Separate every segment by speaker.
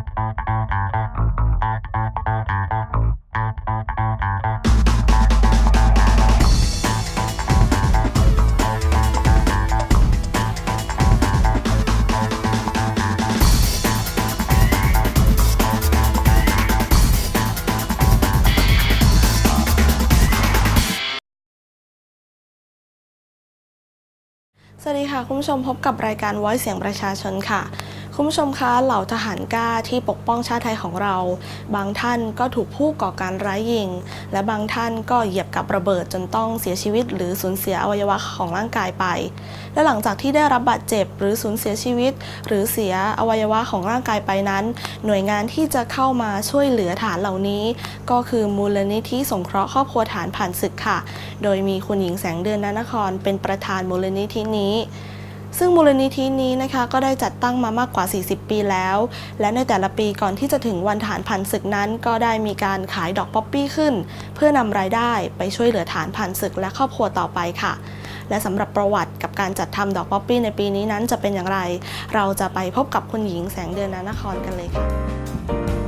Speaker 1: สวัสดีค่ะ คุณผู้ชมพบกับรายการ Voice เสียงประชาชนค่ะ คุณผู้ชมคะเหล่าทหารกล้าที่ปกป้องชาติไทยของเรา บางท่านก็ถูกผู้ก่อการร้ายยิง และบางท่านก็เหยียบกับระเบิดจนต้องเสียชีวิต หรือสูญเสียอวัยวะของร่างกายไป และหลังจากที่ได้รับบาดเจ็บ หรือสูญเสียชีวิต หรือเสียอวัยวะของร่างกายไปนั้น หน่วยงานที่จะเข้ามาช่วยเหลือฐานเหล่านี้ ก็คือมูลนิธิสงเคราะห์ครอบครัวฐานผ่านศึกค่ะ โดยมีคุณหญิงแสงเดือนนานคร เป็นประธานมูลนิธินี้ ซึ่งมูลนิธินี้นะคะก็ได้จัดตั้งมามากกว่า 40 ปีแล้ว และในแต่ละปีก่อนที่จะถึงวันฐานผ่านศึกนั้น ก็ได้มีการขายดอกป๊อปปี้ขึ้น เพื่อนำรายได้ไปช่วยเหลือฐานผ่านศึกและครอบครัวต่อไปค่ะ และสำหรับประวัติกับการจัดทำดอกป๊อปปี้ในปีนี้นั้นจะเป็นอย่างไร เราจะไปพบกับคุณหญิงแสงเดือนนานครกันเลยค่ะ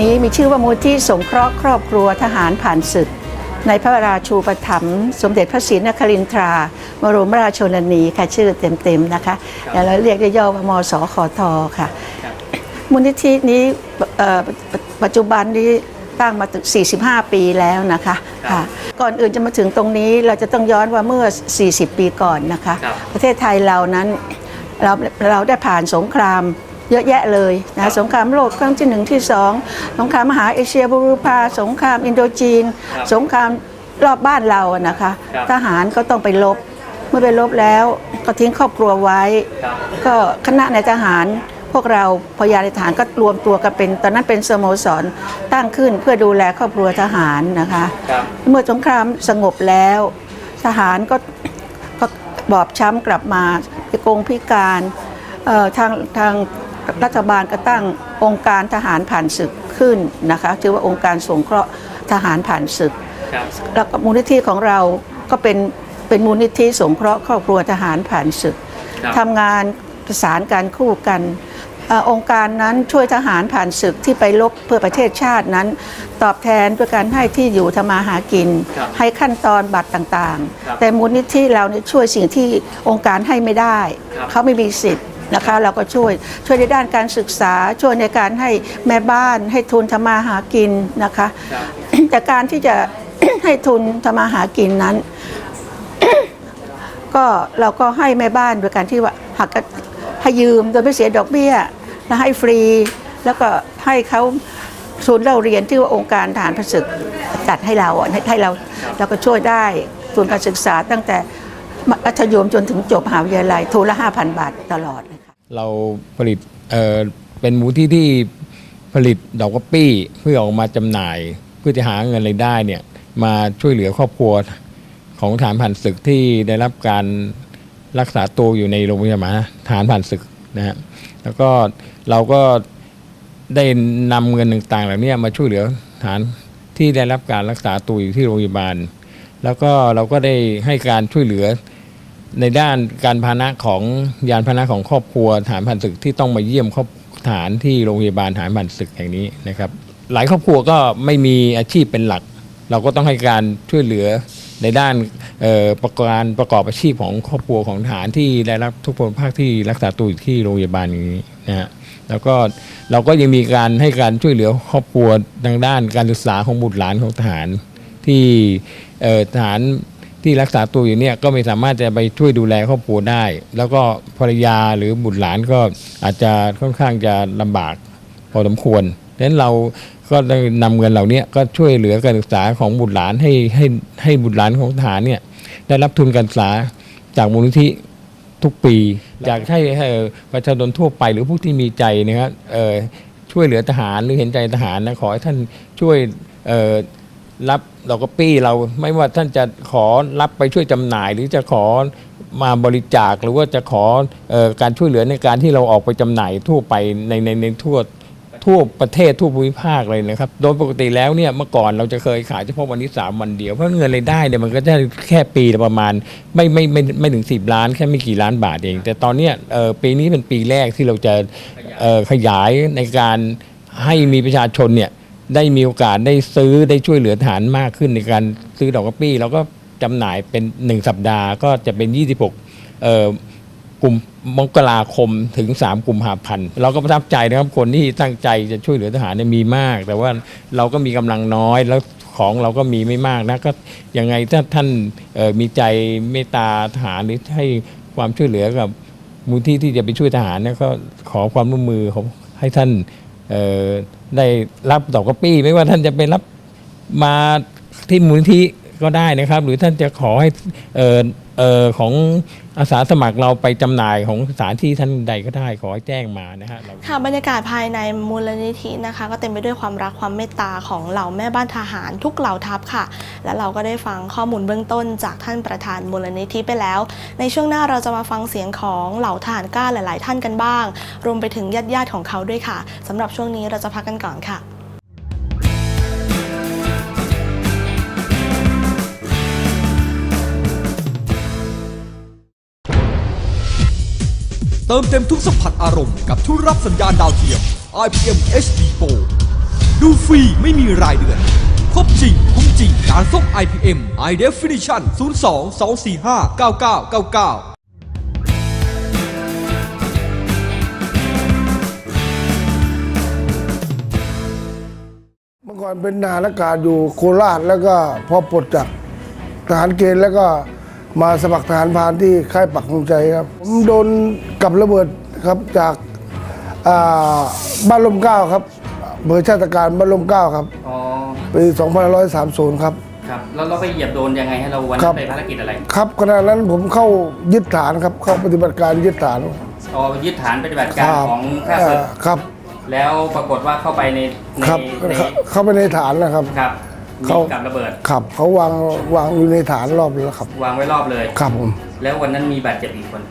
Speaker 2: นี้มีชื่อว่ามูลนิธิสงเคราะห์ครอบครัวทหารผ่านศึก ในพระราชูปถัมภ์สมเด็จพระศรีนครินทราบรมราชชนนีค่ะชื่อเต็มๆนะคะแล้วเราเรียกย่อๆว่ามสขทค่ะ มูลนิธินี้เอ่อปัจปัจจุบันนี้ตั้งมาถึง45 ปีแล้วนะคะค่ะก่อนอื่นจะมาถึงตรงนี้เราจะต้องย้อนว่าเมื่อ 40 ปีก่อนนะคะ
Speaker 3: ครับ
Speaker 2: ประเทศไทยเรานั้นเราเราได้ผ่านสงคราม เยอะแยะเลยนะสงครามโลกครั้งที่หนึ่งที่สองสงครามมหาเอเชียบูรพาสงครามอินโดจีน
Speaker 3: ครับ
Speaker 2: สงครามรอบบ้านเราอะนะคะ
Speaker 3: ครับ
Speaker 2: ทหารก็ต้องไปรบเมื่อไปรบแล้วก็ทิ้งครอบครัวไว้
Speaker 3: ครับ
Speaker 2: ก็คณะในายทหารพวกเราพยาในทหารก็รวมตัวกันเป็น ตอนนั้นเป็นสโมสรตั้งขึ้นเพื่อดูแลครอบครัวทหารนะคะ
Speaker 3: ครับ
Speaker 2: เมื่อสงครามสงบแล้ว ทหารก็ก็บอบช้ำกลับมาพิกงพิการเอ่อทางทาง รัฐบาลก็ตั้งองค์การทหารผ่านศึกขึ้นนะคะชื่อว่าองค์การสงเคราะห์ทหารผ่านศึก
Speaker 3: ครับ
Speaker 2: แล้วก็มูลนิธิของเราก็เป็นเป็นมูลนิธิสงเคราะห์ครอบครัวทหารผ่านศึก
Speaker 3: ครับ
Speaker 2: ทำงานประสานการคู่กันเออองค์การนั้นช่วยทหารผ่านศึกที่ไปรบเพื่อประเทศชาตินั้น ตอบแทนด้วยการให้ที่อยู่ทำมาหากิน
Speaker 3: ครับ
Speaker 2: ให้ขั้นตอนบัตรต่าง
Speaker 3: ครับ
Speaker 2: ๆแต่มูลนิธิเราเนี่ยช่วยสิ่งที่องค์การให้ไม่ได้
Speaker 3: ครับ
Speaker 2: เขาไม่มีสิทธิ์ นะคะเราก็ช่วยช่วยในด้านการศึกษาช่วยในการให้แม่บ้านให้ทุนทำมาหากินนะคะ
Speaker 3: ครับ
Speaker 2: แต่การที่จะ ให้ทุนทำมาหากินนั้น ก็เราก็ให้แม่บ้านโดยการที่ว่าหักกะให้ยืมโดยไม่เสียดอกเบี้ยและให้ฟรี แล้วก็ให้เขาทุนเราเรียนที่ว่าองค์การฐานพระศึกจัดให้เราอะให้ให้เราเราก็ช่วยได้ทุนการศึกษาตั้งแต่มัธยมจนถึงจบมหาวิทยาลัยทุนละ5,000 บาทตลอด เรา
Speaker 4: ผลิตเเป็นหมูที่ที่ผลิตดอกกะปี้เพื่อออกมาจำหน่าย เพื่อจะหาเงินรายได้เนี่ยมาช่วยเหลือครอบครัวของฐานผ่านศึกที่ได้รับการรักษาตัวอยู่ในโรงพยาบาลฐานผ่านศึกนะฮะแล้วก็เราก็ได้นำเงินต่างๆเหล่านี้มาช่วยเหลือฐานที่ได้รับการรักษาตัวอยู่ที่โรงพยาบาล แล้วก็เราก็ได้ให้การช่วยเหลือ ในด้านการพานะของยานพานะของครอบครัวฐานผ่านศึกที่ต้องมาเยี่ยมครอบฐานที่โรงพยาบาลฐานผ่านศึกแห่งนี้นะครับ หลายครอบครัวก็ไม่มีอาชีพเป็นหลัก เราก็ต้องให้การช่วยเหลือในด้านประการประกอบอาชีพของครอบครัวของทหารที่ได้รับทุกพลภาคที่รักษาตัวอยู่ที่โรงพยาบาลนี้นะฮะแล้วก็เราก็ยังมีการให้การช่วยเหลือครอบครัวทางด้านการศึกษาของบุตรหลานของทหารที่เอ่อทหาร ที่รักษาตัวอยู่เนี่ยก็ไม่สามารถจะไปช่วยดูแลครอบครัวได้ แล้วก็ภรรยาหรือบุตรหลานก็อาจจะค่อนข้างจะลำบากพอสมควรดังนั้นเราก็ได้นำเงินเหล่านี้ก็ช่วยเหลือการศึกษาของบุตรหลานให้ให้ให้บุตรหลานของทหารเนี่ยได้รับทุนการศึกษาจากมูลนิธิทุกปีอยากให้ประชาชนทั่วไปหรือผู้ที่มีใจนะครับช่วยเหลือทหารหรือเห็นใจทหารนะขอให้ท่านช่วยเรับดอกกระปี้เราไม่ว่าท่านจะขอรับไปช่วยจำหน่าย หรือจะขอมาบริจาคหรือว่าจะขอออการช่วยเหลือในการที่เราออกไปจำหน่ายทั่วไปในในในทั่วทั่วประเทศทั่วภูมิภาคเลยนะครับ โดยปกติแล้วเนี่ยเมื่อก่อนเราจะเคยขายเฉพาะวันที่สามวันเดียวเพราะเงินรายได้เนี่ยมันก็จะแค่ปีละประมาณไม่ไม่ไม่ไม่ถึงสิบล้านแค่ไม่กี่ล้านบาทเอง แต่ตอนเนี้ยปีนี้เป็นปีแรกที่เราจะขยายในการให้มีประชาชนเนี่ย ได้มีโอกาสได้ซื้อได้ช่วยเหลือฐานมากขึ้นในการซื้อดอกกระปี้เราก็จำหน่ายเป็น 1 สัปดาห์ก็จะเป็น 26เอ่อกลุ่มมกราคมถึง 3กลุ่มหาพันธ์เราก็ประทับใจนะครับคนที่ตั้งใจจะช่วยเหลือทหารเนี่ยมีมาก แต่ว่าเราก็มีกำลังน้อยแล้วของเราก็มีไม่มากนะก็ยังไงถ้าท่านเอ่อมีใจเมตตาทหารหรือให้ความช่วยเหลือกับมูลที่ที่จะไปช่วยทหารเนี่ยก็ขอความร่วมมือขอให้ท่าน ได้รับต่อกกระปี้ ไม่ว่าท่านจะไปรับมาที่มูลนิธิ ก็ได้นะครับ หรือท่านจะขอให้เออเออของอาสาสมัครเราไปจำหน่ายของสถานที่ท่านใดก็ได้ขอให้แจ้งมานะฮะเรา
Speaker 1: ค่ะบรรยากาศภายในมูลนิธินะคะ ก็เต็มไปด้วยความรักความเมตตาของเหล่าแม่บ้านทหารทุกเหล่าทัพค่ะ และเราก็ได้ฟังข้อมูลเบื้องต้นจากท่านประธานมูลนิธิไปแล้ว ในช่วงหน้าเราจะมาฟังเสียงของเหล่าทหารกล้าหลาย ๆ ท่านกันบ้าง รวมไปถึงญาติญาติๆของเขาด้วยค่ะสำหรับช่วงนี้เราจะพักกันก่อนค่ะ
Speaker 3: เติมเต็มทุกสัมผัสอารมณ์กับทุกรับสัญญาณดาวเทียม IPM HD Pro ดูฟรีไม่มีรายเดือน ครบจริง คุ้มจริง การส่ง IPM High Definition 02 245 9999
Speaker 5: เมื่อก่อนเป็นทหารอากาอยู่โคราชแล้วก็พอปลดจากทหารเกณฑ์แล้วก็ มาสมัครทหารพรานที่ค่ายปักธงใจครับผมโดนกับระเบิดครับจากอ่าบ้านลมเกล้าครับเบอร์ชาติการบ้านลมเกล้าครับ
Speaker 6: อ๋อ
Speaker 5: ปี2530 ครับ
Speaker 6: ครับแล้วเราไปเหยียบโดนยังไงให้เราวัน
Speaker 5: ครั
Speaker 6: นั้
Speaker 5: บ
Speaker 6: นไปภารกิจอะไร
Speaker 5: ครับขณะนั้นผมเข้ายึดฐานครับเข้าปฏิบัติการยึดฐาน
Speaker 6: อ๋อยึดฐานปฏิบัติการของข้า
Speaker 5: เอ่
Speaker 6: ศึ
Speaker 5: อกครับ
Speaker 6: แล้วปรากฏว่าเข้าไปในใน
Speaker 5: ครับ
Speaker 6: ใน
Speaker 5: เข้าไปในฐานนะครับ
Speaker 6: ครับ มี
Speaker 5: เข้า
Speaker 6: กับระเบิด
Speaker 5: ครับเขาวางวางอยู่ในฐานรอบแล้วครับ
Speaker 6: วางไว้รอบเลย
Speaker 5: ครับผม
Speaker 6: แล้ววันนั้นมีบาดเจ็บอีกคน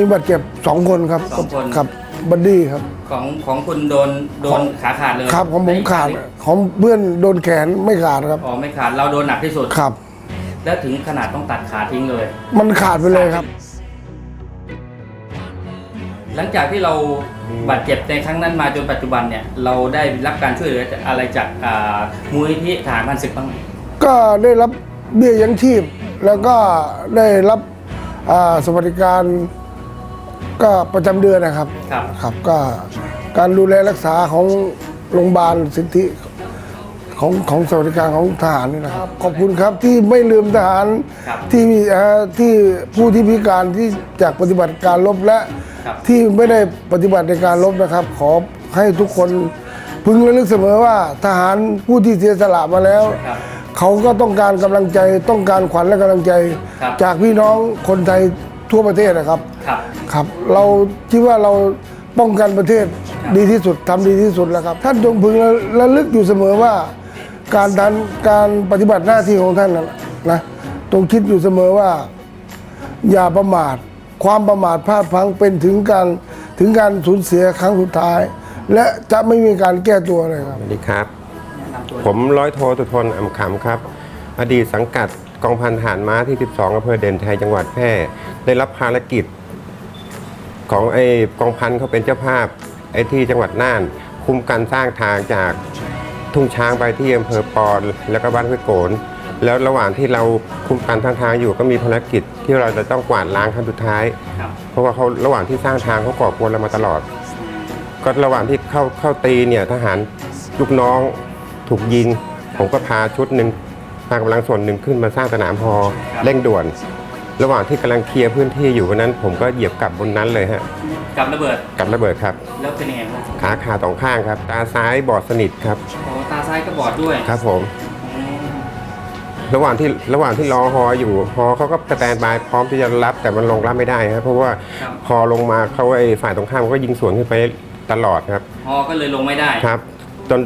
Speaker 5: มีบาดเจ็บสองคนครับ
Speaker 6: สองคน
Speaker 5: ครับบัดดี้ครับ
Speaker 6: ของของคุณโดนโดนขาขาดเลย
Speaker 5: ครับของผม
Speaker 6: ใน
Speaker 5: ขาดของเพื่อนโดนแขนไม่ขาดครับ
Speaker 6: อ๋อไม่ขาดเราโดนหนักที่สุด
Speaker 5: ครับ
Speaker 6: แล้วถึงขนาดต้องตัดขาทิ้งเลย
Speaker 5: มันขาดไปเลยครับ
Speaker 6: หลังจากที่เราบาดเจ็บในครั้งนั้นมาจนปัจจุบันเนี่ยเราได้รับการช่วยเหลืออะไรจากอ่ามูลนิธิทหารพันศึกบ้างไหม
Speaker 5: ก็ได้รับเบี้ยยังชีพ แล้วก็ได้รับอ่าสวัสดิการก็ประจำเดือนนะครับ
Speaker 6: ครับ
Speaker 5: ครับก็การดูแลรักษาของโรงพยาบาลสิทธิ ของของสวัสดิการของทหารนี่นะครับ ขอบคุณครับที่ไม่ลืมทหาร
Speaker 6: ครับ
Speaker 5: ที่มีเอ่อที่ผู้ที่พิการที่จากปฏิบัติการลบและ
Speaker 6: ครับ
Speaker 5: ที่ไม่ได้ปฏิบัติในการลบนะครับ ขอให้ทุกคนพึงระลึกเสมอว่าทหารผู้ที่เสียสละมาแล้ว
Speaker 6: ครับ
Speaker 5: เขาก็ต้องการกำลังใจต้องการขวัญและกำลังใจ
Speaker 6: ครับ
Speaker 5: จากพี่น้องคนไทยทั่วประเทศนะครับ
Speaker 6: ครับ
Speaker 5: ครับเราคิดว่าเราป้องกันประเทศดีที่สุดทำดีที่สุดแล้วครับ ท่านจงพึงระระลึกอยู่เสมอว่า การทันการปฏิบัติหน้าที่ของท่านนะนะตรงคิดอยู่เสมอว่า อย่าประมาท ความประมาทพลาดพลังเป็นถึงการถึงการสูญเสียครั้งสุดท้าย และจะไม่มีการแก้ตัวเลยครับ
Speaker 7: สวัสดีครับ ผมร้อยโทสุทนอ่ำขำครับ อดีตสังกัดกองพันทหารม้าที่ 12อำเภอเด่นชัยจังหวัดแพร่ได้รับภารกิจ ของไอ้กองพันเขาเป็นเจ้าภาพไอ้ที่จังหวัดน่าน คุมกันสร้างทางจาก ทุ่งช้างไปที่อำเภอปอนแล้วก็บ้านห้วยโกนแล้วระหว่างที่เราคุ้มกันทางทางอยู่ก็มีภารกิจที่เราจะต้องกวาดล้างขั้นสุดท้าย
Speaker 6: ครับ
Speaker 7: เพราะว่าเขาระหว่างที่สร้างทางเขาก่อกวนเรามาตลอด ก็ระหว่างที่เข้าเข้าตีเนี่ยทหารลูกน้องถูกยิง ผมก็พาชุดหนึ่งพากำลังส่วนหนึ่งขึ้นมาสร้างสนามพอเร่งด่วน ระหว่างที่กำลังเคลียร์พื้นที่อยู่วันนั้น ผมก็เหยียบกลับบนนั้นเลยฮะ
Speaker 6: กับระเบิด
Speaker 7: กับระเบิดครับ
Speaker 6: แล้วเป็นยังไงบ้าง
Speaker 7: ขาขาสองข้างครับ ตาซ้ายบอดสนิทครับ
Speaker 6: โอ้ตาซ้ายก็บอดด้วย
Speaker 7: ครับผม
Speaker 6: อืม
Speaker 7: ระหว่างที่ระหว่างที่รอฮออยู่ฮอเขาก็สแตนบายพร้อมที่จะรับแต่มันลงรับไม่ได้ครับ เพราะว่า
Speaker 6: ครับ
Speaker 7: พอลงมาเขาไอ้ฝ่ายตรงข้ามเขาก็ยิงสวนขึ้นไปตลอดครับ
Speaker 6: ฮอก็เลยลงไม่ได้
Speaker 7: ครับจน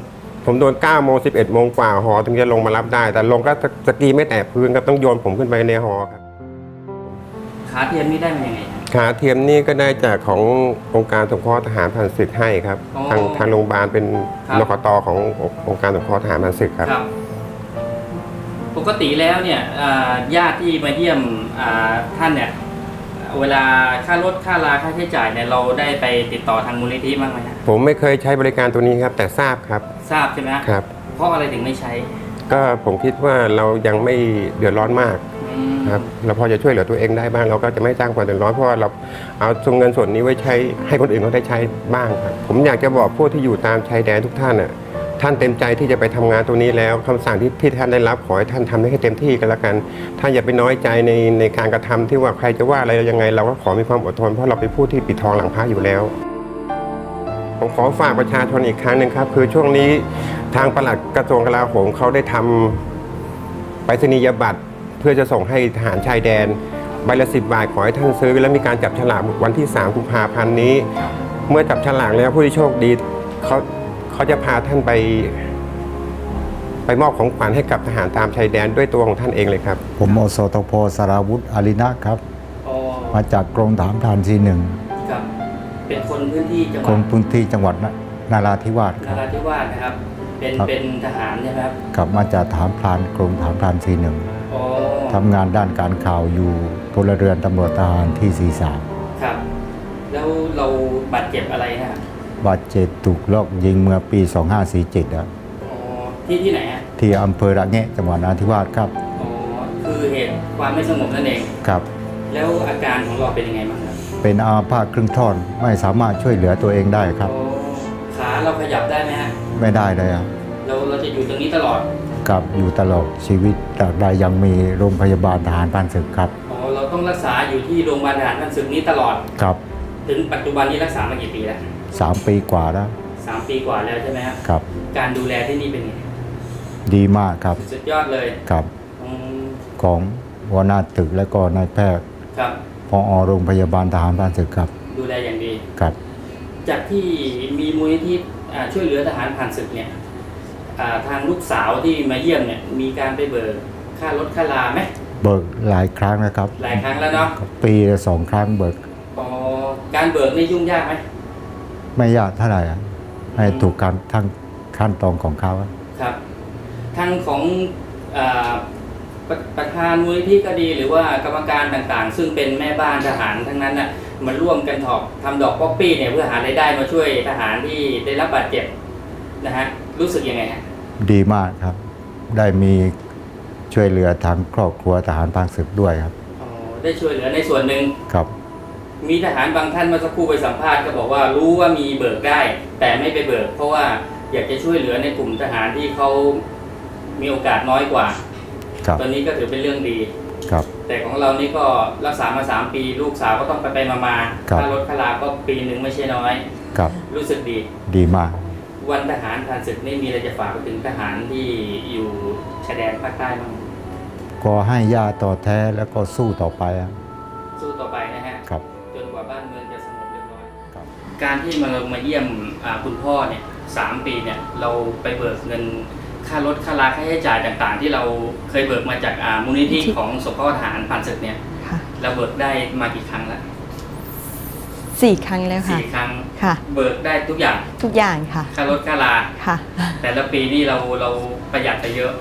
Speaker 7: ผมโดน9โมง11โมงกว่าหอถึงจะลงมารับได้ แต่ลงก็สกีไม่แตะพื้นครับต้องโยนผมขึ้นไปในหอครับ
Speaker 6: ขาเทียมนี่ได้มายังไงฮะ
Speaker 7: ขาเทียมนี่ก็ได้จากขององค์การสงเคราะห์ทหารผ่านศึกให้ครับ
Speaker 6: อ๋อ
Speaker 7: ทางทางโรงพยาบาลเป็น
Speaker 6: ครับ
Speaker 7: นกตขององค์การสงเคราะห์ทหารผ่านศึกครับ
Speaker 6: ครับ ปกติแล้วเนี่ยอ่าญาติที่มาเยี่ยมอ่าท่านเนี่ย เวลาค่ารถค่าลาค่าใช้จ่ายเนี่ยเราได้ไปติดต่อทางมูลนิธิบ้างไหมฮะ
Speaker 7: ผมไม่เคยใช้บริการตัวนี้ครับ แต่ทราบครับ
Speaker 6: ทราบใช่ไหมฮะ
Speaker 7: ครับ
Speaker 6: เพราะอะไรถึงไม่ใช้
Speaker 7: ก็ผมคิดว่าเรายังไม่เดือดร้อนมาก
Speaker 6: อืม
Speaker 7: ครับเราพอจะช่วยเหลือตัวเองได้บ้างเราก็จะไม่สร้างความเดือดร้อนเพราะว่าเราเอาส่วนเงินส่วนนี้ไว้ใช้ให้คนอื่นเขาได้ใช้บ้างครับผมอยากจะบอกพวกที่อยู่ตามชายแดนทุกท่านน่ะท่านเต็มใจที่จะไปทำงานตัวนี้แล้วคำสั่งที่ที่ท่านได้รับขอให้ท่านทำให้เต็มที่กันละกันท่านอย่าไปน้อยใจในในการกระทำที่ว่าใครจะว่าอะไรยังไง เราก็ขอมีความอดทนเพราะเราเป็นผู้ที่ปิดทองหลังพระอยู่แล้วผมขอฝากประชาชนอีกครั้งหนึ่งครับ คือช่วงนี้ทางปลัดกระทรวงกลาโหมเขาได้ทำไปรษณียบัตร พื่อจะส่งให้ทหารชายแดนใบละสิบบาทขอให้ท่านซื้อ และมีการจับฉลากวันที่3กุมภาพันธ์นี้ เมื่อจับฉลากแล้วผู้ที่โชคดีเขาเขาจะพาท่านไป ไปมอบของขวัญให้กับทหารตามชายแดนด้วยตัวของท่านเองเลยครับ
Speaker 8: ผมอสทพสราวุธอารินะครับ
Speaker 6: อ๋อ
Speaker 8: มาจากกรมฐานพรานที่หนึ่ง
Speaker 6: ครับ เป็นคนพื้นที่จังห
Speaker 8: กร
Speaker 6: วัด
Speaker 8: มพื้นที่จังหวัดนนาราธิวาสคนรับ
Speaker 6: ราธิวาสนะครับ เป็น
Speaker 8: ครับ
Speaker 6: เป็นทหารใช่ไหมครับ
Speaker 8: กลับมาจากฐานพรานกรมฐานพรานที่หนึ่ง
Speaker 6: อ๋อ
Speaker 8: ทำงานด้านการข่าวอยู่พลเรือนตำรวจทหารที่
Speaker 6: ครับ แล้วเราบาดเจ็บอะไรนะ
Speaker 8: 43บาดเจ็บถูกลอบยิงเมื่อปี 2547อะ
Speaker 6: อ๋อที่ที่ไหนฮะ
Speaker 8: ที่อำเภอระแงะจังหวัดนราธิวาสครับ
Speaker 6: อ๋อคือเหตุความไม่สงบนั่นเอง
Speaker 8: ครับ
Speaker 6: แล้วอาการของเราเป็นยังไงบ้างครับ
Speaker 8: เป็นอาพาธครึ่งท่อนไม่สามารถช่วยเหลือตัวเองได้ครับ
Speaker 6: อ๋อขาเราขยับได้ไหมฮะ
Speaker 8: ไม่ได้เลยครับ
Speaker 6: เราเราจะอยู่ตรงนี้ตลอด
Speaker 8: กับอยู่ตลอดชีวิตตราบใดยังมีโรงพยาบาลทหารพรานศึกครับ
Speaker 6: อ๋อเราต้องรักษาอยู่ที่โรงพยาบาลทหารพันศึกนี้ตลอด
Speaker 8: ครับ
Speaker 6: ถึงปัจจุบันนี้รักษามากี่ปีแล้ว
Speaker 8: สามปีกว่าแล้ว
Speaker 6: สามปีกว่าแล้วใช่ไหมครับ
Speaker 8: ครับ
Speaker 6: การดูแลที่นี่เป็นไง
Speaker 8: ดีมากครับ
Speaker 6: สุดยอดเลย
Speaker 8: ครับ
Speaker 6: อืม
Speaker 8: ของหัวหน้าตึกและก็นายแพทย์
Speaker 6: ครับ
Speaker 8: พอโรงพยาบาลทหารบ้านศึกครับ
Speaker 6: ดูแลอย่างดี
Speaker 8: ครับ
Speaker 6: จากที่มีมูลนิธิอ่าช่วยเหลือทหารผ่านศึกเนี่ยอ่า ทางลูกสาวที่มาเยี่ยมเนี่ยมีการไปเบิกค่ารถค่าลาไหม
Speaker 8: เบิกหลายครั้งนะครับ
Speaker 6: หลายครั้งแล้วเนาะ
Speaker 8: ปีละสองครั้งเบิก
Speaker 6: อ๋อการเบิกนี่ยุ่งยากไหม
Speaker 8: ไม่ยากเท่าไหร่อะให้ถูกการทั้งขั้นตอนของเขาอะ
Speaker 6: ครับทางของอาประประธานมูลนิธิก็ดีหรือว่ากรรมการต่างๆ ซึ่งเป็นแม่บ้านทหารทั้งนั้นน่ะมาร่วมกันถอกทำดอกป๊อปปี้เนี่ยเพื่อหารายได้มาช่วยทหารที่ได้รับบาดเจ็บนะฮะ รู้สึกยังไงฮะ
Speaker 8: ดีมากครับ ได้มีช่วยเหลือทางครอบครัวทหารพรานศึกด้วยครับ
Speaker 6: อ๋อได้ช่วยเหลือในส่วนหนึ่ง
Speaker 8: ครับ
Speaker 6: มีทหารบางท่านเมื่อสักครู่ไปสัมภาษณ์ก็บอกว่ารู้ว่ามีเบิกได้ แต่ไม่ไปเบิก เพราะว่าอยากจะช่วยเหลือในกลุ่มทหารที่เขามีโอกาสน้อยกว่า
Speaker 8: ครับ
Speaker 6: ตอนนี้ก็ถือเป็นเรื่องดี
Speaker 8: ครับ
Speaker 6: แต่ของเรานี่ก็รักษามาสามปี ลูกสาวก็ต้องไปไปมามา
Speaker 8: ครับ
Speaker 6: ค่ารถค่าลาก็ปีหนึ่งไม่ใช่น้อย
Speaker 8: ครับ
Speaker 6: รู้สึกดี
Speaker 8: ดีมาก
Speaker 6: วันทหารผ่านศึกนี่มีอะไรจะฝากไปถึงทหารที่อยู่ชายแดนภาคใต้บ้าง
Speaker 8: ก็ให้ย่าต่อแท้แล้วก็สู้ต่อไปอะ
Speaker 6: สู้ต่อไปนะฮะ
Speaker 8: ครับ
Speaker 6: จนกว่าบ้านเมืองจะสงบเรียบร้อย
Speaker 8: ครับ
Speaker 6: การที่มาเรามาเยี่ยมอ่าคุณพ่อเนี่ยสามปีเนี่ยเราไปเบิกเงินค่ารถค่าลาค่าใช้จ่ายต่างๆ ที่เราเคยเบิกมาจากอ่ามูลนิธิของสงเคราะห์ทหารผ่านศึกเนี่ย
Speaker 9: ค่ะ
Speaker 6: เราเบิกได้มากี่ครั้งแล้ว
Speaker 9: สี่ครั้งแล้วค่ะ
Speaker 6: สี่ครั้ง
Speaker 9: ค่ะ
Speaker 6: เบิกได้ทุกอย่าง
Speaker 9: ทุกอย่างค่ะ
Speaker 6: ค่ารถค่าลา
Speaker 9: ค่ะ
Speaker 6: แต่ละปีนี่เราเราประหยัดไปเยอะ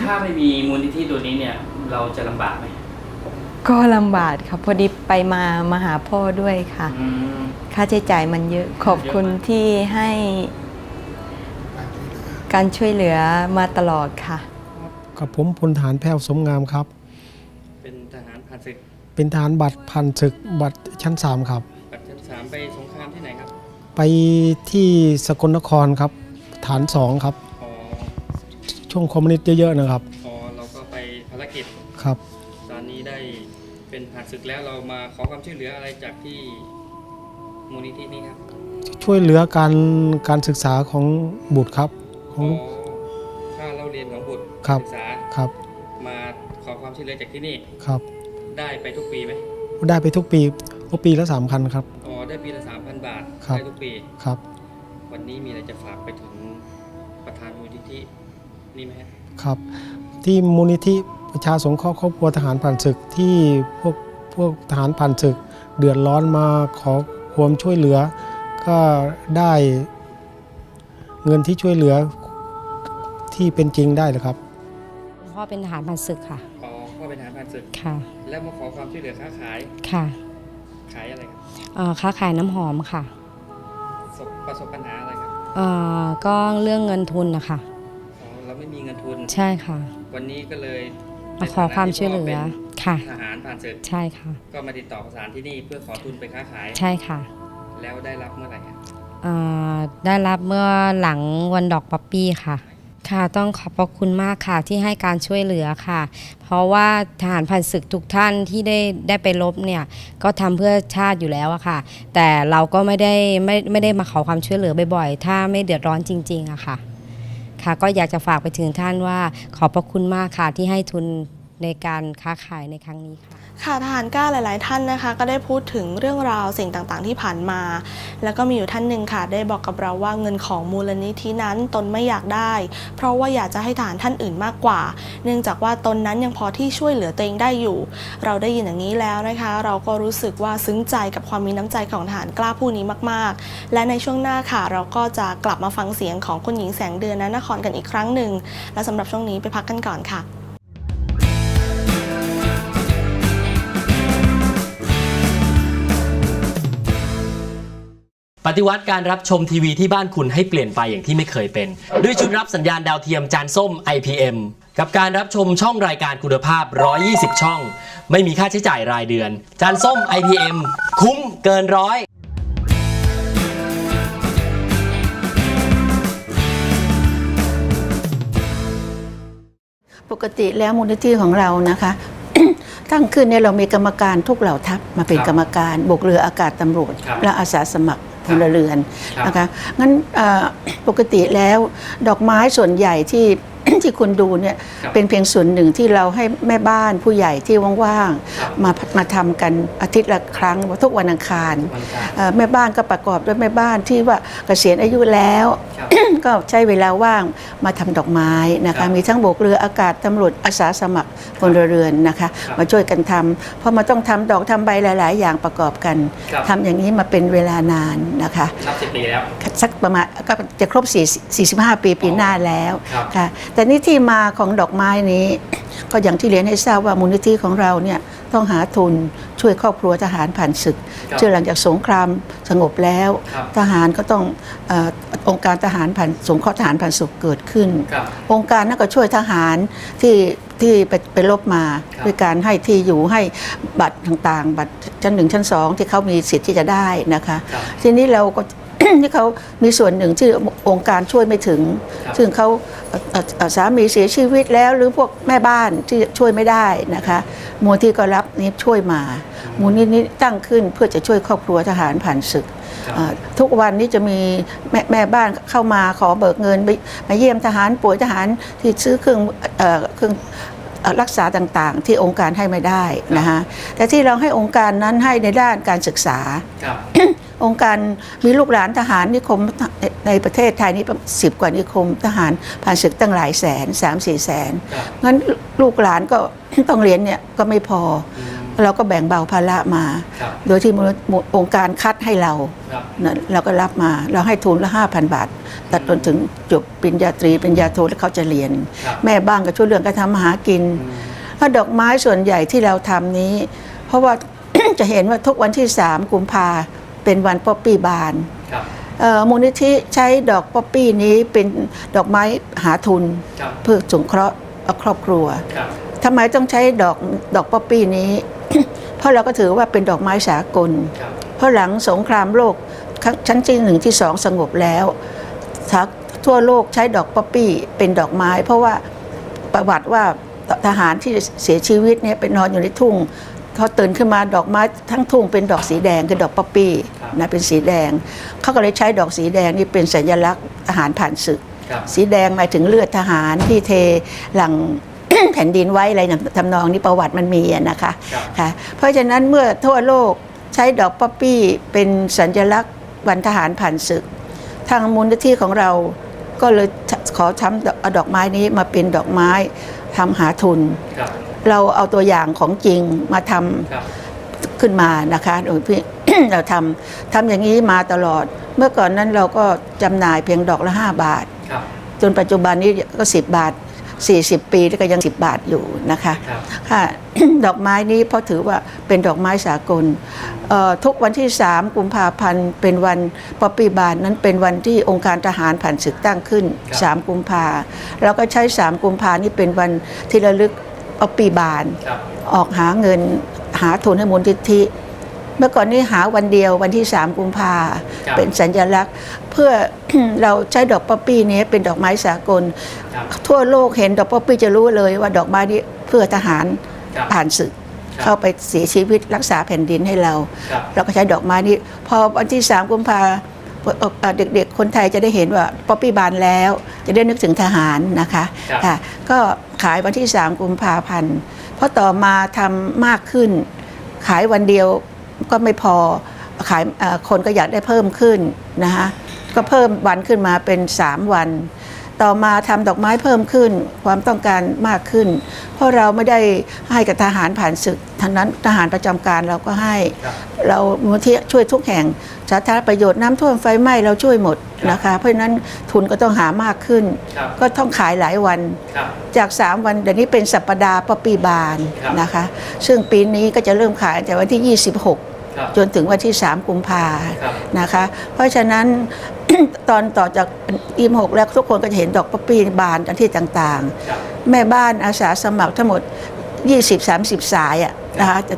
Speaker 6: ถ้าไม่มีมูลนิธิตัวนี้เนี่ย เราจะลำบากไหม
Speaker 9: ก็ลำบากค่ะพอดีไปมามาหาพ่อด้วยค่ะ
Speaker 6: อืม
Speaker 9: ค่าใช้จ่ายมันเยอะ ขอบคุณ
Speaker 6: เยอะมาก
Speaker 9: ที่ให้การช่วยเหลือมาตลอดค่ะ
Speaker 5: กับผมพลฐานแพ้วสมงามครับ
Speaker 6: เป็นทหารผ่านศึก
Speaker 5: เป็นฐานบัตรพันศึกบัตรชั้น 3 ครับ
Speaker 6: ปัจจัยสามไปสงครามที่ไหนครับ
Speaker 5: ไปที่สกลนครครับ ฐาน 2 ครับ
Speaker 6: อ๋อ
Speaker 5: ช่วงคอมมิวนิสต์เยอะๆนะครับ
Speaker 6: อ๋อเราก็ไปภารกิจ
Speaker 5: ครับ
Speaker 6: ตอนนี้ได้เป็นผ่านศึกแล้วเรามาขอความช่วยเหลืออะไรจากที่มูลนิธินี้ครับ
Speaker 5: ช่วยเหลือการการศึกษาของบุตรครับข
Speaker 6: ข
Speaker 5: อง
Speaker 6: อ
Speaker 5: ลูก
Speaker 6: ค่าเล่าเรียนของบุตร
Speaker 5: ครับ
Speaker 6: ศึกษา
Speaker 5: ครับ
Speaker 6: มาขอความช่วยเหลือจากที่นี่
Speaker 5: ครับ
Speaker 6: ได้ไปทุกปีไหม
Speaker 5: ได้ไปทุกปีทุกปีละสามคันครับ
Speaker 6: อ๋อได้ปีละสามพันบาท
Speaker 5: ครับ
Speaker 6: ได้ทุกปี
Speaker 5: ครับ
Speaker 6: วันนี้มีอะไรจะฝากไปถึงประธานมูลนิธินี่ไหมฮะ
Speaker 10: ครับ ที่มูลนิธิประชาสงเคราะห์ครอบครัวทหารผ่านศึกที่พวกพวกทหารผ่านศึก เดือดร้อนมาขอความช่วยเหลือ ก็ได้เงินที่ช่วยเหลือที่เป็นจริงได้เลยครับ
Speaker 11: พ่อเป็นทหารผ่านศึกค่ะา
Speaker 6: รผ่านศึก
Speaker 11: ค่ะ
Speaker 6: แล้วมาขอความช่วยเหลือค้าขาย
Speaker 11: ค่ะ
Speaker 6: ขายอะไรครับ
Speaker 11: เอ่อค้าขายน้ำหอมค่ะ
Speaker 6: ประสบประสบปัญหาอะไรครับ
Speaker 11: เอ่อก็เรื่องเงินทุนนะคะ
Speaker 6: อ๋อเราไม่มีเงินทุน
Speaker 11: ใช่ค่ะ
Speaker 6: วันนี้ก็เลย
Speaker 11: มาขอความช่วยเหลือ ค่ะ
Speaker 6: ทหารผ่านศึก
Speaker 11: ใช่ค่ะ
Speaker 6: ก็มาติดต่อประสานที่นี่เพื่อขอทุนไปค้าขาย
Speaker 11: ใช่ค่ะ
Speaker 6: แล้วได้รับเมื่อไหร่ครับ
Speaker 11: เอ่อได้รับเมื่อหลังวันดอกป๊อปปี้ค่ะ ค่ะต้องขอบพระคุณมากค่ะที่ให้การช่วยเหลือค่ะ เพราะว่าทหารผ่านศึกทุกท่านที่ได้ได้ไปรบเนี่ยก็ทำเพื่อชาติอยู่แล้วอะค่ะ แต่เราก็ไม่ได้ไม่ไม่ได้มาขอความช่วยเหลือบ่อยๆ ถ้าไม่เดือดร้อนจริงๆอะค่ะ ค่ะก็อยากจะฝากไปถึงท่านว่าขอบพระคุณมากค่ะที่ให้ทุนในการค้าขายในครั้งนี้ค่ะ
Speaker 1: ค่ะทหารกล้าหลาย ๆ ท่านนะคะ ก็ได้พูดถึงเรื่องราวสิ่งต่างๆ ที่ผ่านมา แล้วก็มีอยู่ท่านหนึ่งค่ะ ได้บอกกับเราว่าเงินของมูลนิธินั้นตนไม่อยากได้ เพราะว่าอยากจะให้ทหารท่านอื่นมากกว่า เนื่องจากว่าตนนั้นยังพอที่ช่วยเหลือตัวเองได้อยู่ เราได้ยินอย่างนี้แล้วนะคะ เราก็รู้สึกว่าซึ้งใจกับความมีน้ำใจของทหารกล้าผู้นี้มาก ๆ และในช่วงหน้าค่ะ เราก็จะกลับมาฟังเสียงของคุณหญิงแสงเดือนนนครกันอีกครั้งหนึ่งและสำหรับช่วงนี้ไปพักกันก่อนค่ะ
Speaker 12: ปฏิวัติการรับชมทีวีที่บ้านคุณให้เปลี่ยนไปอย่างที่ไม่เคยเป็น ด้วยชุดรับสัญญาณดาวเทียมจานส้ม IPM กับการรับชมช่องรายการคุณภาพ 120 ช่อง ไม่มีค่าใช้จ่ายรายเดือน จานส้ม IPM คุ้มเกินร้อย
Speaker 2: ปกติแล้วมูลนิธิของเรานะคะ ตั้งขึ้นเนี่ยเรามีกรรมการทุกเหล่าทัพมาเป็น
Speaker 6: ครับ
Speaker 2: กรรมการบกเรืออากาศตำรวจ
Speaker 6: ครับ
Speaker 2: และอาสาสมัคร พลเรือน
Speaker 6: ครับ
Speaker 2: นะคะงั้นเอ่อปกติแล้วดอกไม้ส่วนใหญ่ที่ ที่คุณดูเนี่ย
Speaker 6: ครับ
Speaker 2: เป็นเพียงส่วนหนึ่งที่เราให้แม่บ้านผู้ใหญ่ที่ว่าง
Speaker 6: ครับ
Speaker 2: ๆมามาทำกันอาทิตย์ละครั้งทุกวันอังคาร
Speaker 6: วันกลาง
Speaker 2: เอ่อแม่บ้านก็ประกอบด้วยแม่บ้านที่ว่าเกษียณอายุแล้ว
Speaker 6: ครับ
Speaker 2: ก็ใช้เวลาว่างมาทำดอกไม้นะ
Speaker 6: ครั
Speaker 2: คะ
Speaker 6: บ
Speaker 2: มีทั้งโบกเรืออากาศตำรวจอาสาสมัครพลเรือนนะคะ
Speaker 6: ครับ
Speaker 2: มาช่วยกันทำเพราะมันต้องทำดอกทำใบหลาย ๆ อย่างประกอบกัน
Speaker 6: ครับ
Speaker 2: ทำอย่างนี้มาเป็นเวลานานนะคะ
Speaker 6: นับสิบปีแล้ว
Speaker 2: สักประมาณก็จะครบ4 45ปีปีหน้าแล้ว
Speaker 6: ครับ
Speaker 2: ค่ะแต่นี่ที่มาของดอกไม้นี้ ก็อย่างที่เรียนให้ทราบว่ามูลนิธิของเราเนี่ยต้องหาทุนช่วยครอบครัวทหารผ่านศึก
Speaker 6: ครับ
Speaker 2: เชื่อหลังจากสงครามสงบแล้ว
Speaker 6: ครับ
Speaker 2: ทหารก็ต้องเออองค์การทหารผ่านสงเคราะห์ทหารผ่านศึกเกิดขึ้น
Speaker 6: ครับ
Speaker 2: องค์การนั้นก็ช่วยทหารที่ที่ไปไปรบมา
Speaker 6: ครับ
Speaker 2: ด้วยการให้ที่อยู่ให้บัตรต่างๆ บัตรชั้นหนึ่งชั้นสองที่เขามีสิทธิ์ที่จะได้นะคะ
Speaker 6: ครับ
Speaker 2: ทีนี้เราก็ ที่เขามีส่วนหนึ่งที่องค์การช่วยไม่ถึง
Speaker 6: ครับ
Speaker 2: ซึ่งเขาเอ่อเอ่อเอ่อสามีเสียชีวิตแล้ว หรือพวกแม่บ้านที่ช่วยไม่ได้นะคะมูลที่ก็รับนี้ช่วยมา มูลนิธิตั้งขึ้นเพื่อจะช่วยครอบครัวทหารผ่านศึก
Speaker 6: ครับ
Speaker 2: เอ่อทุกวันนี้จะมีแม่แม่บ้านเข้ามาขอเบิกเงินไปมาเยี่ยมทหารป่วยทหารที่ซื้อเครื่องเอ่อเครื่องเอ่อรักษาต่างๆ ที่องค์การให้ไม่ได้นะคะแต่ที่เราให้องค์การนั้นให้ในด้านการศึกษา
Speaker 6: ครับ
Speaker 2: องค์การมีลูกหลานทหารนิคมในประเทศไทยนี่สิบกว่านิคมทหารผ่านศึกตั้งหลายแสนสามสี่แสน
Speaker 6: ครับ
Speaker 2: งั้นลูกหลานก็ต้องเรียนเนี่ยก็ไม่พอ
Speaker 6: อืม
Speaker 2: เราก็แบ่งเบาภาระมา
Speaker 6: ครับ
Speaker 2: โดยที่มูลมูลองค์การคัดให้เรา
Speaker 6: ครับ
Speaker 2: นะเราก็รับมา เราให้ทุนละห้าพันบาทตัดจนถึงจบปริญญาตรีปริญญาโทแล้วเขาจะเรียน
Speaker 6: ครับ
Speaker 2: แม่บ้านก็ช่วยเรื่องการทำมาหากิน
Speaker 6: อืม
Speaker 2: ถ้าดอกไม้ส่วนใหญ่ที่เราทำนี้ เพราะว่าจะเห็นว่าทุกวันที่3กุมภา เป็นวันป๊อปปี้บาน
Speaker 6: ครับ
Speaker 2: เอ่อมูลนิธิใช้ดอกป๊อปปี้นี้เป็นดอกไม้หาทุน
Speaker 6: ครับ
Speaker 2: เพื่อสงเคราะห์ครอบครัว
Speaker 6: ครับ
Speaker 2: ทำไมต้องใช้ดอกดอกป๊อปปี้นี้ เพราะเราก็ถือว่าเป็นดอกไม้สากล
Speaker 6: ครับ
Speaker 2: เพราะหลังสงครามโลกครั้งชั้นที่หนึ่งที่สองสงบแล้วทักทั่วโลกใช้ดอกป๊อปปี้เป็นดอกไม้ เพราะว่าประวัติว่าทหารที่เสียชีวิตเนี่ยไปนอนอยู่ในทุ่ง เขาตื่นขึ้นมาดอกไม้ทั้งทุ่งเป็นดอกสีแดงคือดอกป๊อปปี้
Speaker 6: ครับ
Speaker 2: นะเป็นสีแดง เขาก็เลยใช้ดอกสีแดงนี่เป็นสัญลักษณ์ทหารผ่านศึก
Speaker 6: ครับ
Speaker 2: สีแดงหมายถึงเลือดทหารที่เทหลังแผ่นดินไว้อะไรทำนองนี้ประวัติมันมีอะนะคะ
Speaker 6: ครับ
Speaker 2: ค่ะเพราะฉะนั้นเมื่อทั่วโลกใช้ดอกป๊อปปี้เป็นสัญลักษณ์วันทหารผ่านศึก ทางมูลนิธิของเราก็เลยขอทำเอาดอกไม้นี้มาเป็นดอกไม้ทำหาทุน
Speaker 6: ครับ
Speaker 2: เราเอาตัวอย่างของจริงมาทำ
Speaker 6: ครับ
Speaker 2: ขึ้นมานะคะโดยพี่เราทำทำอย่างนี้มาตลอด เมื่อก่อนนั้นเราก็จำหน่ายเพียงดอกละ 5 บาท
Speaker 6: ครับ
Speaker 2: จนปัจจุบันนี้ก็ 10 บาท 40 ปีแล้วก็ยัง 10 บาทอยู่นะคะ
Speaker 6: ครับ
Speaker 2: ค่ะดอกไม้นี้เพราะถือว่าเป็นดอกไม้สากลเอ่อทุกวันที่ 3 กุมภาพันธ์เป็นวันป๊อปปี้บานนั้นเป็นวันที่องค์การทหารผ่านศึกตั้งขึ้น 3 กุมภาเราก็ใช้ 3 กุมภานี่เป็นวันที่ระลึก ป๊อปปี้บาน
Speaker 6: ครับ
Speaker 2: ออกหาเงินหาทุนให้มูลนิธิ เมื่อก่อนนี้หาวันเดียววันที่3กุมภา
Speaker 6: ครับ
Speaker 2: เป็นสัญลักษณ์ เพื่อเราใช้ดอกป๊อปปี้นี้เป็นดอกไม้สากล
Speaker 6: ครับ
Speaker 2: ทั่วโลกเห็นดอกป๊อปปี้จะรู้เลยว่าดอกไม้นี้เพื่อทหาร
Speaker 6: ครับ
Speaker 2: ผ่านศึก
Speaker 6: ครับ
Speaker 2: เข้าไปเสียชีวิตรักษาแผ่นดินให้เรา
Speaker 6: ครับ
Speaker 2: เราก็ใช้ดอกไม้นี้ พอวันที่3กุมภา เอ่อเอ่อเด็กๆ คนไทยจะได้เห็นว่าป๊อปปี้บานแล้ว จะได้นึกถึงทหารนะคะ
Speaker 6: ครับ
Speaker 2: ค่ะก็ขายวันที่ 3 กุมภาพันธ์เพราะต่อมาทำมากขึ้น ขายวันเดียวก็ไม่พอขายเอ่อคนก็อยากได้เพิ่มขึ้นนะคะก็เพิ่มวันขึ้นมาเป็น 3 วัน ต่อมาทำดอกไม้เพิ่มขึ้น ความต้องการมากขึ้น เพราะเราไม่ได้ให้กับทหารผ่านศึกทั้งนั้นทหารประจำการเราก็ให้
Speaker 6: ครับ
Speaker 2: เรามูลที่ช่วยทุกแห่งสาธารณประโยชน์น้ำท่วมไฟไหม้เราช่วยหมดนะคะ เพราะฉะนั้นทุนก็ต้องหามากขึ้น
Speaker 6: ครับ
Speaker 2: ก็ต้องขายหลายวัน
Speaker 6: ครับ
Speaker 2: จาก 3 วันเดี๋ยวนี้เป็นสัปดาห์ป๊อปปี้บาน
Speaker 6: ครับ
Speaker 2: นะคะ ซึ่งปีนี้ก็จะเริ่มขายจากวันที่ 26
Speaker 6: ครับ
Speaker 2: จนถึงวันที่ 3 กุมภา
Speaker 6: ครับ
Speaker 2: นะคะ เพราะฉะนั้น ตอนต่อจากอีมหกแล้วทุกคนก็จะเห็นดอกป๊อปปี้บานที่ต่างๆ แม่บ้านอาสาสมัครทั้งหมด 20-30 สายอะนะคะจะ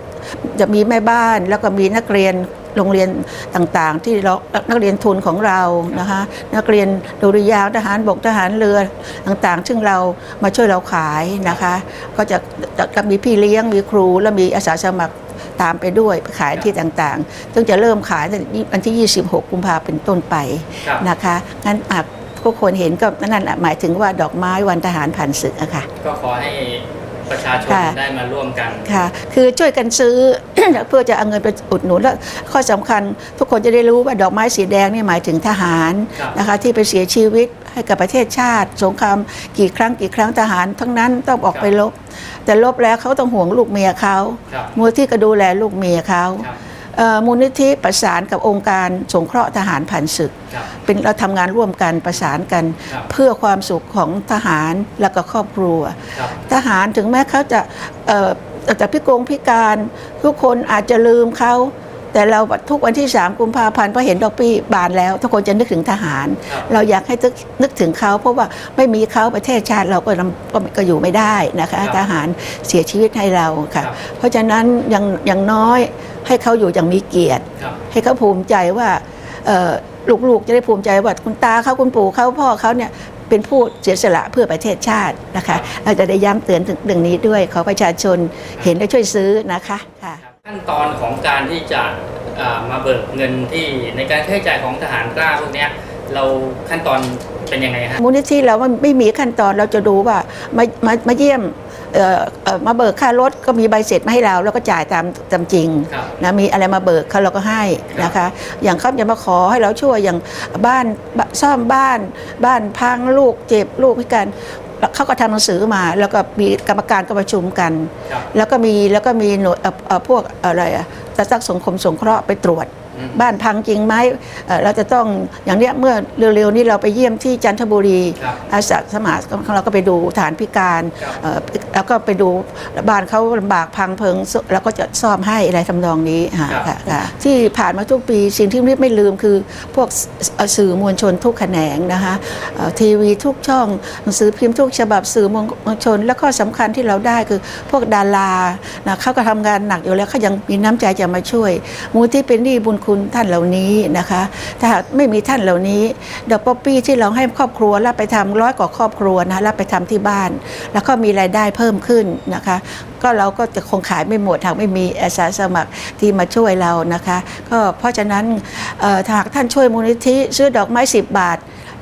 Speaker 2: จะมีแม่บ้านแล้วก็มีนักเรียนโรงเรียนต่างๆ ที่เรานักเรียนทุนของเรานะคะนักเรียนดุริยางทหารบกทหารเรือต่างๆ ซึ่งเรามาช่วยเราขายนะคะ ก็จะจะจะมีพี่เลี้ยงมีครูแล้วมีอาสาสมัคร ตามไปด้วยไปขายที่ต่างๆ ซึ่งจะเริ่มขายในวันที่ 26 กุมภาเป็นต้นไป
Speaker 6: ครับ
Speaker 2: นะคะงั้นหากทุกคนเห็นก็นั่นน่ะหมายถึงว่าดอกไม้วันทหารผ่านศึกอะค่ะ
Speaker 6: ก็ขอให้ ประชาชน
Speaker 2: ค่ะ
Speaker 6: ได้มาร่วมกัน
Speaker 2: ค่ะ คือช่วยกันซื้อ เพื่อจะเอาเงินไปอุดหนุนแล้วข้อสำคัญทุกคนจะได้รู้ว่าดอกไม้สีแดงนี่หมายถึงทหาร
Speaker 6: ครับ
Speaker 2: นะคะที่ไปเสียชีวิตให้กับประเทศชาติ สงครามกี่ครั้งกี่ครั้งทหาร ทั้งนั้นต้องออกไปรบแต่รบแล้วเขาต้องห่วงลูกเมียเขา
Speaker 6: ครับ
Speaker 2: มูลที่ก็ดูแลลูกเมียเขา
Speaker 6: ครับ
Speaker 2: เอ่อ มูลนิธิประสานกับองค์การสงเคราะห์ทหารผ่านศึก
Speaker 6: ครับ
Speaker 2: เป็นเราทำงานร่วมกันประสานกัน
Speaker 6: ครับ
Speaker 2: เพื่อความสุขของทหารและก็ครอบครัว
Speaker 6: ครับ
Speaker 2: ทหารถึงแม้เขาจะเอ่อแต่พิกงพิการทุกคนอาจจะลืมเขา แต่เราทุกวันที่ 3 กุมภาพันธ์พอเห็นดอกปี้บานแล้ว ทุกคนจะนึกถึงทหาร
Speaker 6: ครับ
Speaker 2: เราอยากให้นึกนึกถึงเขา เพราะว่าไม่มีเขาประเทศชาติเราก็ลำก็ก็อยู่ไม่ได้นะคะ
Speaker 6: ครับ
Speaker 2: ทหารเสียชีวิตให้เราค่ะ
Speaker 6: ครับ
Speaker 2: เพราะฉะนั้นอย่างอย่างน้อยให้เขาอยู่อย่างมีเกียรติ
Speaker 6: ครับ
Speaker 2: ให้เขาภูมิใจว่าเอ่อลูกๆจะได้ภูมิใจว่าคุณตาเขาคุณปู่เขาพ่อเขาเนี่ยเป็นผู้เสียสละเพื่อประเทศชาตินะคะ เราจะได้ย้ำเตือนถึงเรื่องนี้ด้วยขอประชาชนเห็นและช่วยซื้อนะคะค่ะ
Speaker 6: ขั้นตอนของการที่จะเอ่อมาเบิกเงินที่ในการใช้จ่ายของทหารกล้าพวกเนี้ยเราขั้นตอนเป็นยังไงฮะ
Speaker 2: มูลนิธิเราไม่ไม่มีขั้นตอนเราจะดูว่ามามามาเยี่ยมเอ่อเอ่อมาเบิกค่ารถก็มีใบเสร็จมาให้เราแล้วก็จ่ายตามตามจริง
Speaker 6: ครับ
Speaker 2: นะมีอะไรมาเบิกเขาเราก็ให้นะคะ อย่างเขาจะมาขอให้เราช่วยอย่างบ้านบซ่อมบ้าน บ้านพังลูกเจ็บลูกพิการ เขาก็ทำหนังสือมา แล้วก็มีกรรมการก็ประชุมกัน
Speaker 6: ครับ
Speaker 2: แล้วก็มีแล้วก็มีหน่วยเอ่อเอ่อพวกอะไรอะจะสักสังคมสงเคราะห์ไปตรวจ
Speaker 6: อืม
Speaker 2: บ้านพังจริงไหมเอ่อเราจะต้องอย่างเนี้ยเมื่อเร็วๆนี้เราไปเยี่ยมที่จันทบุรี
Speaker 6: ครับ
Speaker 2: อาสาสมัครของเราก็ไปดูฐานพิการ
Speaker 6: ครับ
Speaker 2: เอ่อแล้วก็ไปดูบ้านเขาลำบากพังเพิงแล้วก็จะซ่อมให้อะไรทำนองนี้ค่ะ
Speaker 6: ครับ
Speaker 2: ค่ะค่ะที่ผ่านมาทุกปีสิ่งที่ไม่ลืมคือพวกเอ่อสื่อมวลชนทุกแขนงนะคะเอ่อทีวีทุกช่องหนังสือพิมพ์ทุกฉบับสื่อมวลชน และข้อสำคัญที่เราได้คือพวกดารานะเขาก็ทำงานหนักอยู่แล้วเขายังมีน้ำใจจะมาช่วย มูลที่เป็นหนี้บุญคุณท่านเหล่านี้นะคะ ถ้าหากไม่มีท่านเหล่านี้ดอกป๊อปปี้ที่เราให้ครอบครัวรับไปทำร้อยกว่าครอบครัวนะรับไปทำที่บ้าน แล้วก็มีรายได้เพิ่มขึ้นนะคะ ก็เราก็จะคงขายไม่หมดหากไม่มีอาสาสมัครที่มาช่วยเรานะคะ ก็เพราะฉะนั้นหากท่านช่วยมูลนิธิซื้อดอกไม้ 10 บาท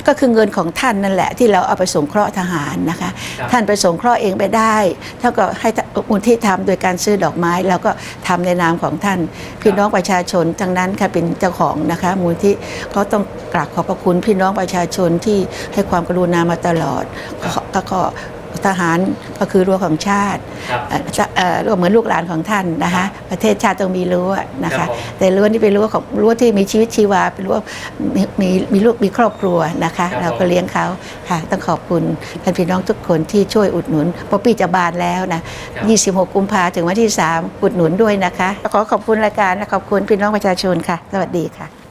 Speaker 2: ก็คือเงินของท่านนั่นแหละที่เราเอาไปสงเคราะห์ทหารนะคะ
Speaker 12: ครับ
Speaker 2: ท่านไปสงเคราะห์เองไปได้เท่ากับให้มูลที่ทำโดยการซื้อดอกไม้ แล้วก็ทำในนามของท่านพี่น้องประชาชนทั้งนั้นค่ะเป็นเจ้าของนะคะ มูลที่เขาต้องกราบขอบพระคุณพี่น้องประชาชนที่ให้ความกรุณามาตลอดก็ก็ ทหารก็คือรั้วของชาติ
Speaker 12: ครับ
Speaker 2: เอ่อจะเอ่อรั้วเหมือนลูกหลานของท่านนะคะประเทศชาติต้องมีรั้วนะ
Speaker 12: ครั
Speaker 2: คะ
Speaker 12: บผม
Speaker 2: แต่รั้วนี่เป็นรั้วของรั้วที่มีชีวิตชีวาเป็นรั้วมีมีมีลูกมีครอบครัวนะคะ
Speaker 12: ครับ
Speaker 2: เรา
Speaker 12: ผม
Speaker 2: ก็เลี้ยงเขาค่ะต้องขอบคุณท่านพี่น้องทุกคนที่ช่วยอุดหนุนปอปีจะบานแล้วนะ 26 กุมภาถึงวันที่ 3 อุดหนุนด้วยนะคะ ขอขอบคุณรายการและขอบคุณพี่น้องประชาชนค่ะ สวัสดีค่ะ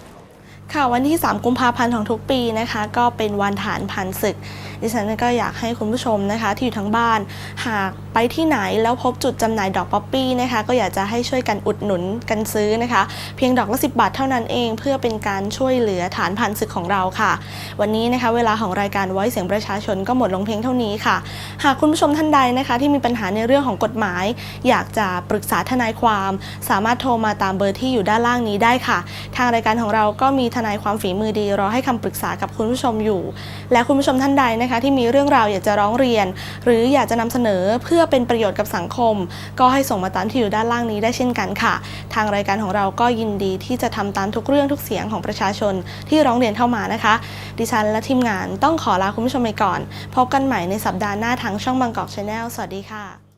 Speaker 1: ค่ะวันที่ 3 กุมภาพันธ์ของทุกปีนะคะ ก็เป็นวันฐานพันศึก ดิฉันก็อยากให้คุณผู้ชมนะคะ ที่อยู่ทั้งบ้าน หากไปที่ไหนแล้วพบจุดจำหน่ายดอกป๊อปปี้นะคะ ก็อยากจะให้ช่วยกันอุดหนุนกันซื้อนะคะ เพียงดอกละ10บาทเท่านั้นเอง เพื่อเป็นการช่วยเหลือฐานพันศึกของเราค่ะ วันนี้นะคะ เวลาของรายการไว้เสียงประชาชนก็หมดลงเพียงเท่านี้ค่ะ หากคุณผู้ชมท่านใดนะคะ ที่มีปัญหาในเรื่องของกฎหมาย อยากจะปรึกษาทนายความ สามารถโทรมาตามเบอร์ที่อยู่ด้านล่างนี้ได้ค่ะ ทางรายการของเราก็มีทนายความฝีมือดีรอให้คำปรึกษากับคุณผู้ชมอยู่ และคุณผู้ชมท่านใดนะคะ ที่มีเรื่องราวอยากจะร้องเรียน หรืออยากจะนำเสนอเพื่อเป็นประโยชน์กับสังคม ก็ให้ส่งมาตามที่อยู่ด้านล่างนี้ได้เช่นกันค่ะ ทางรายการของเราก็ยินดีที่จะทำตามทุกเรื่องทุกเสียงของประชาชนที่ร้องเรียนเข้ามานะคะ ดิฉันและทีมงานต้องขอลาคุณผู้ชมไปก่อน พบกันใหม่ในสัปดาห์หน้าทางช่องบางกอกชาแนลสวัสดีค่ะ